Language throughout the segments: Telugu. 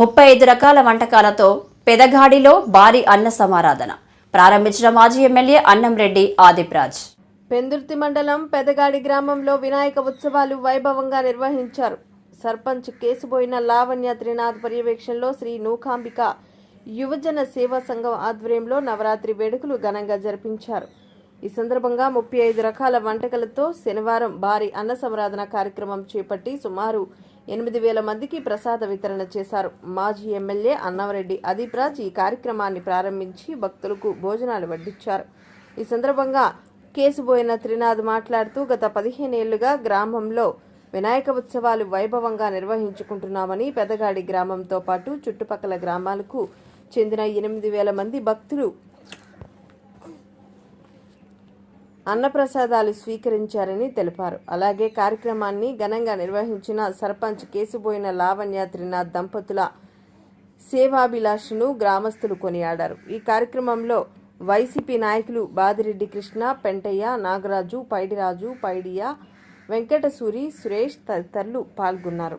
ముప్పై ఐదు రకాల వంటకాలతో పెదగాడిలో భారీ అన్న సమారాధన. ప్రారంభించిన మాజీ ఎమ్మెల్యే అన్నంరెడ్డి ఆదిప్రాజ్. పెందుర్తి మండలం పెదగాడి గ్రామంలో వినాయక ఉత్సవాలు వైభవంగా నిర్వహించారు. సర్పంచ్ కేసుబోయిన లావణ్య త్రినాథ్ పర్యవేక్షణలో శ్రీ నూకాంబిక యువజన సేవా సంఘం ఆధ్వర్యంలో నవరాత్రి వేడుకలు ఘనంగా జరిపించారు. ఈ సందర్భంగా ముప్పై ఐదు రకాల వంటకాలతో శనివారం భారీ అన్న సంరాధన కార్యక్రమం చేపట్టి సుమారు ఎనిమిది వేల మందికి ప్రసాద వితరణ చేశారు. మాజీ ఎమ్మెల్యే అన్నవరెడ్డి అదీప్రాజ్ ఈ కార్యక్రమాన్ని ప్రారంభించి భక్తులకు భోజనాలు వడ్డించారు. ఈ సందర్భంగా కేసుబోయిన త్రినాథ్ మాట్లాడుతూ గత పదిహేనేళ్ళుగా గ్రామంలో వినాయక ఉత్సవాలు వైభవంగా నిర్వహించుకుంటున్నామని పెదగాడి గ్రామంతో పాటు చుట్టుపక్కల గ్రామాలకు చెందిన ఎనిమిది వేల మంది భక్తులు అన్నప్రసాదాలు స్వీకరించారని తెలిపారు. అలాగే కార్యక్రమాన్ని ఘనంగా నిర్వహించిన సర్పంచ్ కేసుబోయిన లావణ్య త్రినాథ్ దంపతుల సేవాభిలాషను గ్రామస్తులు కొనియాడారు. ఈ కార్యక్రమంలో వైసీపీ నాయకులు బాదిరెడ్డి కృష్ణ పెంటయ్య నాగరాజు పైడిరాజు పైడియ వెంకటసూరి సురేష్ తదితరులు పాల్గొన్నారు.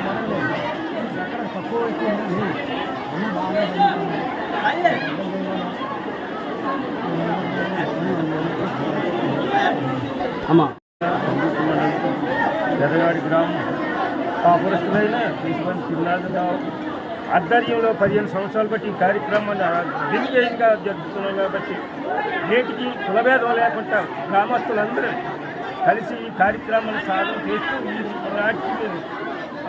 ఎక్కడ తక్కువ అన్నీ బాగా అమ్మా. ఎర్రగాడి గ్రామం. పాపురస్తులైన తీసుకొని పిల్లలు ఆధ్వర్యంలో పదిహేను సంవత్సరాలు బట్టి ఈ కార్యక్రమాన్ని దిగ్విజయంగా జరుపుతున్నాం కాబట్టి నేటికి కులభేదం లేకుండా గ్రామస్తులందరూ కలిసి ఈ కార్యక్రమాన్ని సాధన చేస్తూ ఈ నాటికి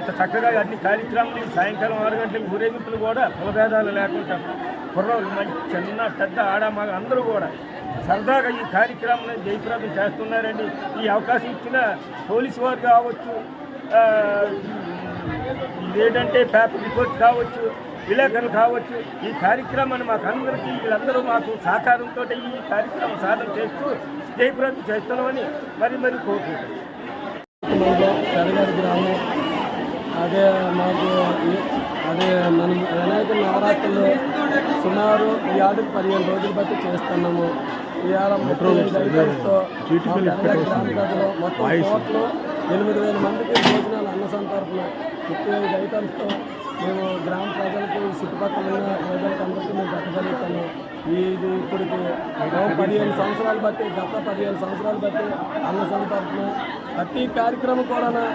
అంత చక్కగా అన్ని కార్యక్రమాలు సాయంకాలం ఆరు గంటలకు ఊరేగింపులు కూడా కులభేదాలు లేకుండా కుర్రోలు మంచి చిన్న పెద్ద ఆడ మగ అందరూ కూడా సరదాగా ఈ కార్యక్రమాన్ని జయప్రదం చేస్తున్నారండి. ఈ అవకాశం ఇచ్చిన పోలీసు వారు కావచ్చు ఏంటంటే పేపర్ రిపోర్ట్ కావచ్చు విలేకరులు కావచ్చు ఈ కార్యక్రమాన్ని మాకు అందరికీ వీళ్ళందరూ మాకు సహకారంతో ఈ కార్యక్రమం సాధన చేస్తూ జయప్రదం చేస్తున్నామని మరి మరి కోరుకుంటున్నాం. మండలం గ్రామం అదే మాకు అదే మనం వినాయక నవరాత్రులు సుమారు ఈ ఆటకు పదిహేను రోజులు బట్టి చేస్తున్నాము ఇవాళ మొత్తం కోట్లు ఎనిమిది వేల మందికి భోజనాలు అన్న సంతర్పణ ముప్పై ఐదు ఐటమ్స్తో మేము గ్రామ ప్రజలకి చుట్టుపక్కల ఉన్న ప్రజలకు అందరికీ మేము పెట్టగలుగుతాము ఇది ఇప్పటికి పదిహేను సంవత్సరాలు బట్టి గత పదిహేను సంవత్సరాలు బట్టి అన్న సంతర్పణ ప్రతి కార్యక్రమం కూడా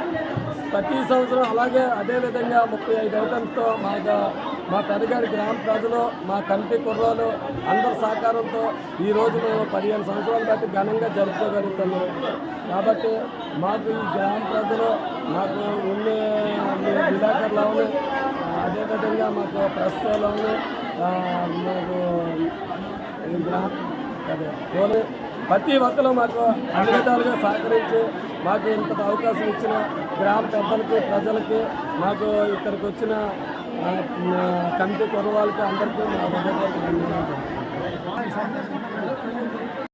ప్రతి సంవత్సరం అలాగే అదే విధంగా ముప్పై ఐదు ఐటమ్స్తో మా మా పెదగాడి గ్రామ ప్రజలు మా కమిటీ కుర్రాలు అందరి సహకారంతో ఈరోజు మేము పదిహేను సంవత్సరాల బట్టి ఘనంగా జరుపుకోగలుగుతున్నాము కాబట్టి మాకు ఈ గ్రామ ప్రజలు మాకు ఉండే విలేకరులు అదేవిధంగా మాకు ప్రస్తుతంలోని మాకు అదే పోనీ ప్రతి ఒక్కరు మాకు అన్ని విధాలుగా సహకరించి మాకు ఇంత అవకాశం ఇచ్చిన గ్రామ పెద్దలకి ప్రజలకి మాకు ఇక్కడికి వచ్చిన కంటి కమిటీ కుర్రవాళ్ళకి అందరికీ మా హృదయపూర్వక